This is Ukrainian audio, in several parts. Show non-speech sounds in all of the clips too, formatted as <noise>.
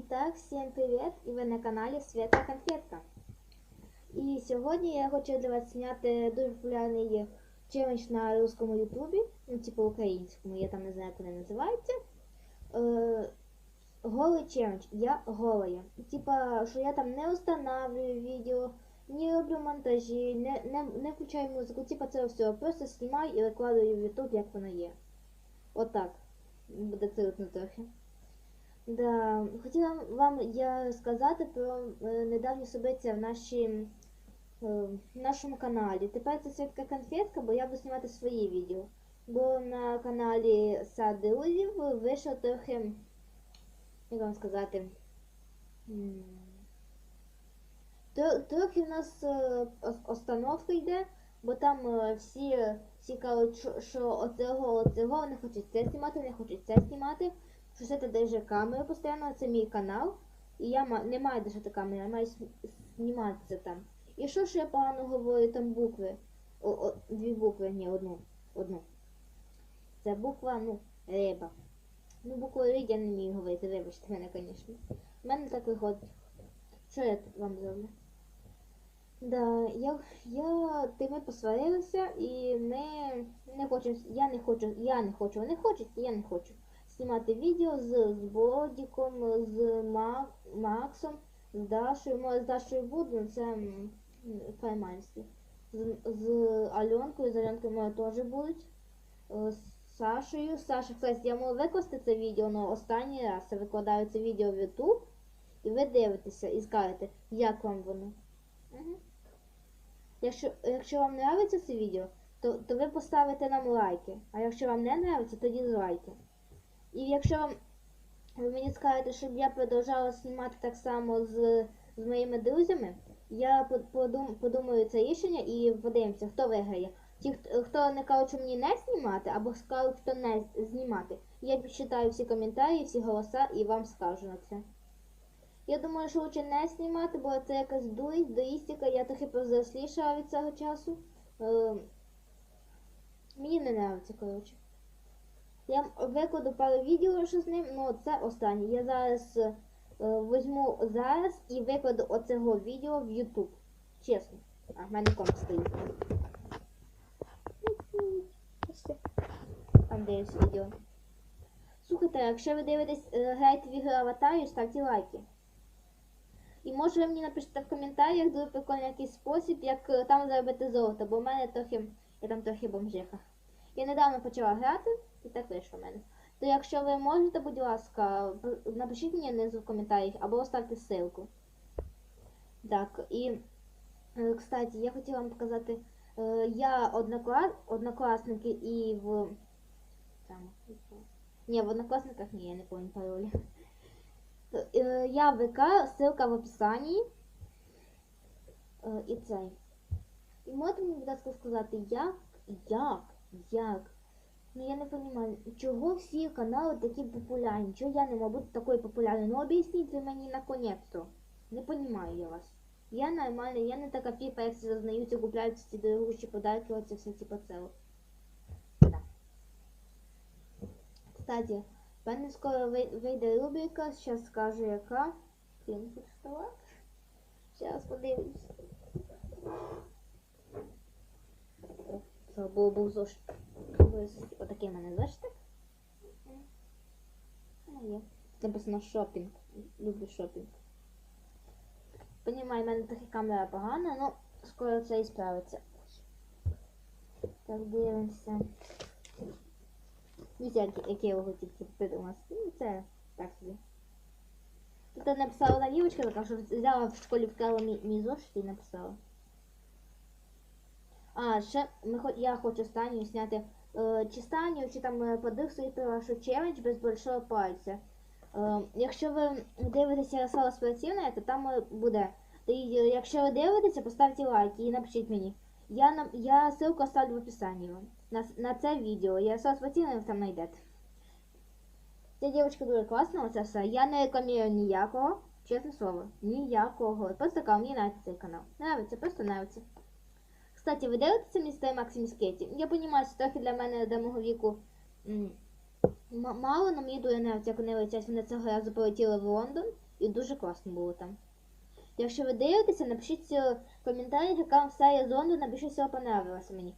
Итак, всем привет! І ви на каналі Свята Конфетка. І сьогодні я хочу для вас зняти дуже популярний челендж на русскому ютубі, ну типу українському, я там не знаю, як вони називаються. Е, голий челендж. Я голая. Типа, що я там не устанавливаю відео, не роблю монтажі, не, не, не включаю музику, типа це все. Просто знімаю і викладаю в ютуб, як воно є. Отак. Буде крутно трохи. Да, хотіла вам я сказати про е, недавні события в нашій, е, в нашому каналі. Тепер це святка конфетка, бо я буду знімати свої відео. Бо на каналі Сад Друзів вийшло трохи, як вам сказати, трохи в нас е, остановка йде, бо там всі, всі кажуть, що оцього, оцього не хочуть це знімати, не хочуть це знімати це держи камеру постійно, це мій канал. І я не маю держати камеру, я маю зніматися там. І що ж я погано говорю, там букви. О, о, дві букви, ні, одну. Одну. Це буква, ну, риба. Ну, букву ри я не вмію говорити, вибачте мене, звісно. У мене так виходить. Що я вам зроблю? Да, я, я, ти ми посварилися і ми не хочемо, я не хочу, я не хочу, вони хочуть, я не хочу знімати відео з, з Бодіком, з Ма, Максом, з Дашою. Може, з Дашою але це формальності. З, з Альонкою, з Альонкою може теж будуть. Е, З Сашею. Саша, кстати, я можу викласти це відео, але останній раз я викладаю це відео в YouTube. І ви дивитеся і скажете, як вам воно. Угу. Якщо, якщо вам подобається це відео, то, то ви поставите нам лайки. А якщо вам не подобається, то дізлайки. І якщо ви мені скажете, щоб я продовжала знімати так само з, з моїми друзями, я по- подум, подумаю це рішення і подивимося, хто виграє. Ті, хто, не кажуть, що мені не знімати, або скажуть, хто не знімати. Я підчитаю всі коментарі, всі голоса і вам скажу на це. Я думаю, що лучше не знімати, бо це якась дурість, доїстика, я трохи повзрослішала від цього часу. Е, мені не подобається, коротше. Я викладу пару відео що з ним, ну це останнє. Я зараз е, візьму зараз і викладу оцього відео в YouTube. Чесно. А, в мене комп стоїть. Дивись відео. Слухайте, якщо ви дивитесь, е, граєте в ігри аватарію, ставте лайки. І може ви мені напишете в коментарях дуже прикольний якийсь спосіб, як е, там заробити золото, бо в мене трохи, я там трохи бомжиха. Я недавно почала грати, і так вийшло в мене. То якщо ви можете, будь ласка, напишіть мені внизу в коментарях або оставте ссылку. Так, і, е, кстати, я хотіла вам показати, е, я однокла... однокласники і в. Там, ні, в однокласниках ні, я не пам'ятаю паролі. Е, Я ВК, ссылка в описанні. І цей. І можете мені, будь ласка, сказати, як, як, як Ну я не розумію, чого всі канали такі популярні? Чого я не можу бути такою популярною? Ну об'ясніть ви мені наконець-то. Не розумію я вас. Я нормальна, я не така піпа, як всі зазнаються, купляють ці дорогущі подарки, оце все типу це. Да. Кстати, в мене скоро вийде рубрика, зараз скажу яка. Тут вставати. Зараз подивлюсь. О, Слава Богу, був зошит. Отакий в мене зошитик. Ну, є. Написано шопінг. Люблю шопінг. Понімаю, в мене трохи камера погана, але скоро це і справиться. Так, дивимося. Дивіться, які логотип тут придумав. Ну, це так собі. Тут написала одна дівчинка така, що взяла в школі вкрала мій, мій зошит і написала. А, ще ми, я хочу Станію зняти е, чи Станію, чи там е, про вашу челендж без большого пальця. Е, якщо ви дивитеся Ярослава Спортивне, то там е, буде. І, е, якщо ви дивитеся, поставте лайк і напишіть мені. Я, нам, я ссылку оставлю в описанні вам на, на це відео. Ярослав Спортивне ви там знайдете. Ця дівчинка дуже класна, оце все. Я не рекламую ніякого, чесне слово, ніякого. Просто кажу, мені нравиться цей канал. Нравиться, просто нравиться. Кстати, ви дивитеся містер Максим Скеті? Я розумію, що трохи для мене до мого віку мало, але мені дуже нравиться, як вони летять. Вони цього разу полетіли в Лондон. І дуже класно було там. Якщо ви дивитеся, напишіть е, в коментарях, яка вам серія зонду найбільше всього понравилася мені.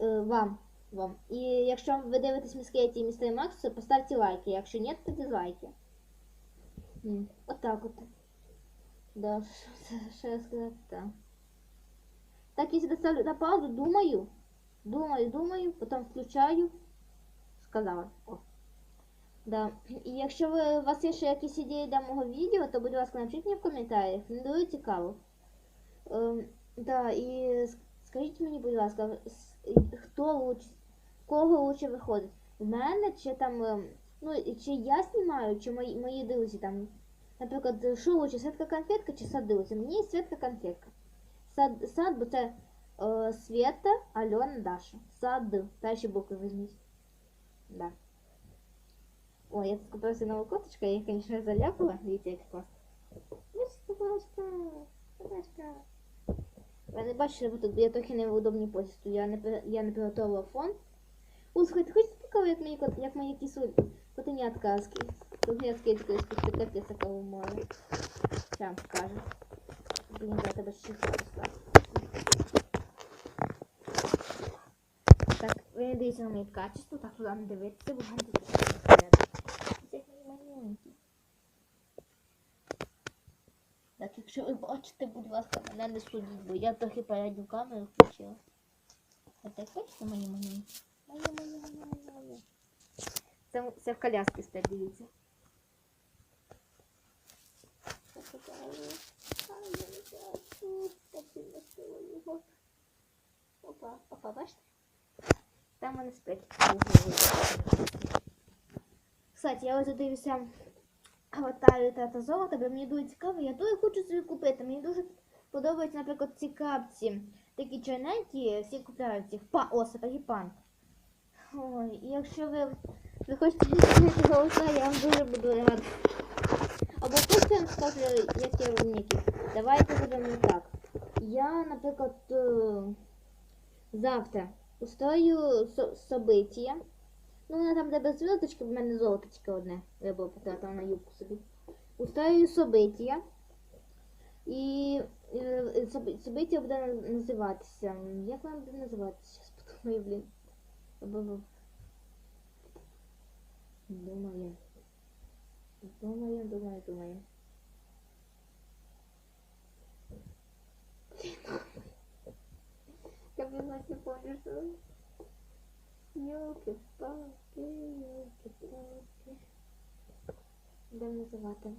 Е, вам. вам. І якщо ви дивитесь Міскеті і Містер Макс, то поставте лайки. Якщо ні, то дизлайки. Отак от. Да, що, <laughs> що я сказати, так. Так, якщо ставлю на паузу, думаю. Думаю, думаю, потім включаю. Сказала. О. Да. І якщо ви, у вас є ще якісь ідеї для мого відео, то, будь ласка, напишіть мені в коментарях. Мені дуже цікаво. Ем, да, і скажіть мені, будь ласка, хто лучше, кого лучше виходить? В мене чи там, ну, чи я знімаю, чи мої, мої друзі там. Наприклад, що лучше, Святка конфетка чи сад друзі? Мені Святка конфетка. Сад, сад бо це е, Света, Альона, Даша. Сад. Перші букви візьміть. Да. Ой, я тут купила нову коточку, я їх, конечно, заляпала. Дивіться, як класно. Ось собачка. Ви не бачите, бо тут я трохи не в удобній позі стою. Я не, я не приготувала фон. О, слухайте, хочете цікаво, як мої, кот, як мої кісу, котенятка ски- котенятські такої спустити такого море. Ща покажу. Блін, я тебе ще став. Так, ви не на мої качество, так туди не дивитися, бо вам тут Такі маленькі. Так, якщо ви бачите, будь ласка, мене не судіть, бо я трохи передню камеру включила. А так бачите мої маленькі? Мої, мої, мої, мої. Це, це в коляски стоять, дивіться. Опа, опа, бачите? Там вони сплять. Кстати, я ось дивлюся аватарі тата золота, бо мені дуже цікаво, я дуже хочу собі купити. Мені дуже подобаються, наприклад, ці капці. Такі чорненькі, всі купляють їх. Па, о, сапоги пан. Ой, і якщо ви, ви хочете відповідати голоса, я вам дуже буду рада. Я скажу, як я вміки. Давайте зробимо так. Я, наприклад, е, завтра устрою со- собиття. Ну, вона там де без зв'язочки, в мене золоточка одне. Я було потратила на юбку собі. Устрою собиття. І е, соби- собиття буде називатися. Як воно буде називатися? Зараз подумаю, блін. Думаю. Думаю, думаю, думаю. Я без не помню, что... Ёлки-палки, ёлки-палки. Де називати?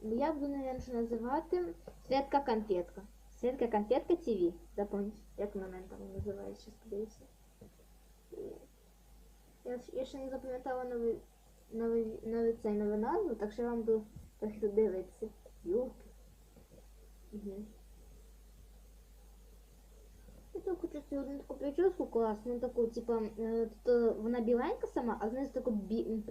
Я буду, наверное, називати Светка конфетка. Светка конфетка ТВ. Запомніть, як вона там називається, подивіться. Я, я ще не запам'ятала новий, новий, новий цей нову назву, так що я вам буду трохи дивитися. Юлки. Угу. Я так хочу собі одну таку прическу класну, таку, типа, е, тут е, вона біленька сама, а знизу таку бі...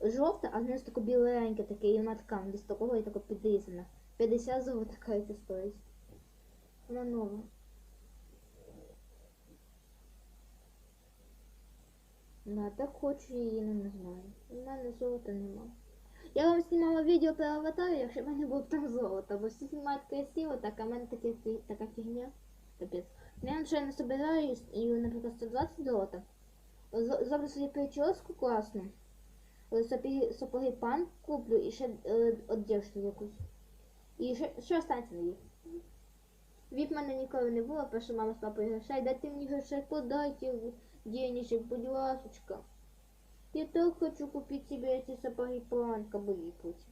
жовта, а знизу таку біленька таке, і вона така десь такого і тако підрізана. 50 золота така це стоїть. Вона нова. Да, так хочу її, ну не знаю. У мене золота нема. Я вам знімала відео про аватар, якщо в мене було б там золото, бо всі знімають красиво, так, а в мене таке, така фігня. Капець. Я вже не собираю наприклад, 120 золота. Зроблю собі прическу класну. Е, Сапоги, сапоги пан куплю і ще е, одежду якусь. І ще, що останеться на їх? Віп мене ніколи не було, перша мама з папою грошей, дайте мені грошей, подайте денежек, будь ласочка. Я так хочу купить себе эти сапоги пан, кобыли путь.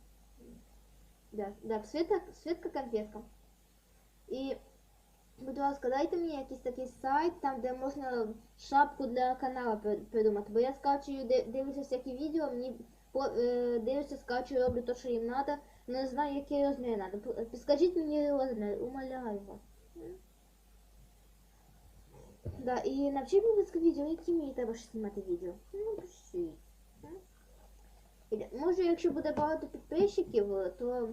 Да, да, Света, Светка конфетка. І, будь ласка, дайте мені якийсь такий сайт, там, де можна шапку для каналу при- придумати. Бо я скачую, ди- дивлюся всякі відео, мені е, дивлюся, скачую, роблю те, що їм треба. Не знаю, який розмір треба. Підскажіть мені розмір, умоляю вас. Да, і навчіть мене з відео, які мені треба ще знімати відео. Ну, пишіть. Може, якщо буде багато підписчиків, то,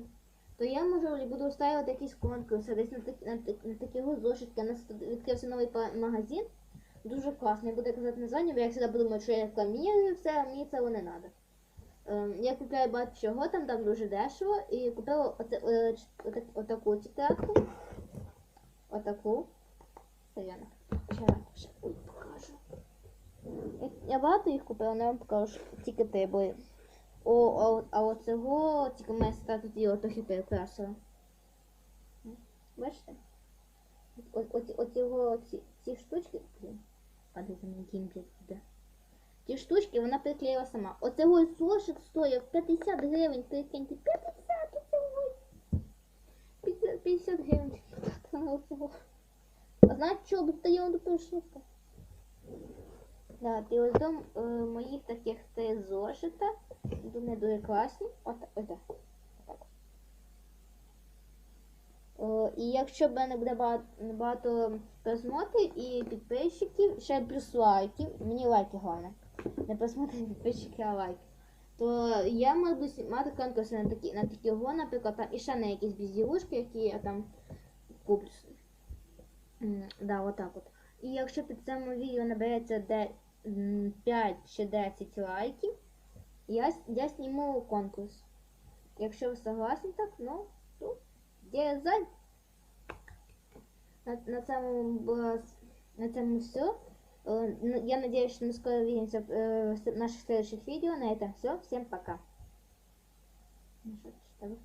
то я може буду устраивати якісь конкурси, десь на, так- на, на такі зошитки. У нас відкрився новий магазин. Дуже класний. Буду казати названня, бо я завжди думати, що я рекламірую все, а мені цього не треба. Ем, Я купляю багато чого, там там дуже дешево. І купила оце, е, ч- отак- отаку тетрадку. Отаку. Я ще ще- покажу. Я, багато їх купила, але я вам покажу тільки три, бо о, а, оцього тільки моя тут його трохи перекрасила. Бачите? Його ці, ці штучки. Падає за мене гімплет. Ті штучки вона приклеїла сама. Оцього зошик стоїв 50 гривень, прикиньте, 50 оцього. 50, 50 гривень <laughs> оцього. А знаєте, що достаємо до пришивка? Да, і ось дом е, моїх таких три зошита. Вони дуже класні. От, от, так. Отак. О, і якщо в мене буде багато, багато просмотрів і підписчиків, ще плюс лайків, мені лайки головне. Не просмотри підписчики, а лайки. То я можу мати конкурси на такі, на такі го, наприклад, там, і ще на якісь безділушки, які я там куплю. М, Да, отак от. І якщо під цим відео набереться де, 5 чи 10 лайків, я, с- я зніму конкурс. Якщо ви согласні так, ну, то дерзай. На, на цьому було, на цьому все. Э, ну, Я надеюсь, что мы скоро увидимся э, в наших следующих видео. На этом все. Всем пока. Ну, что, что,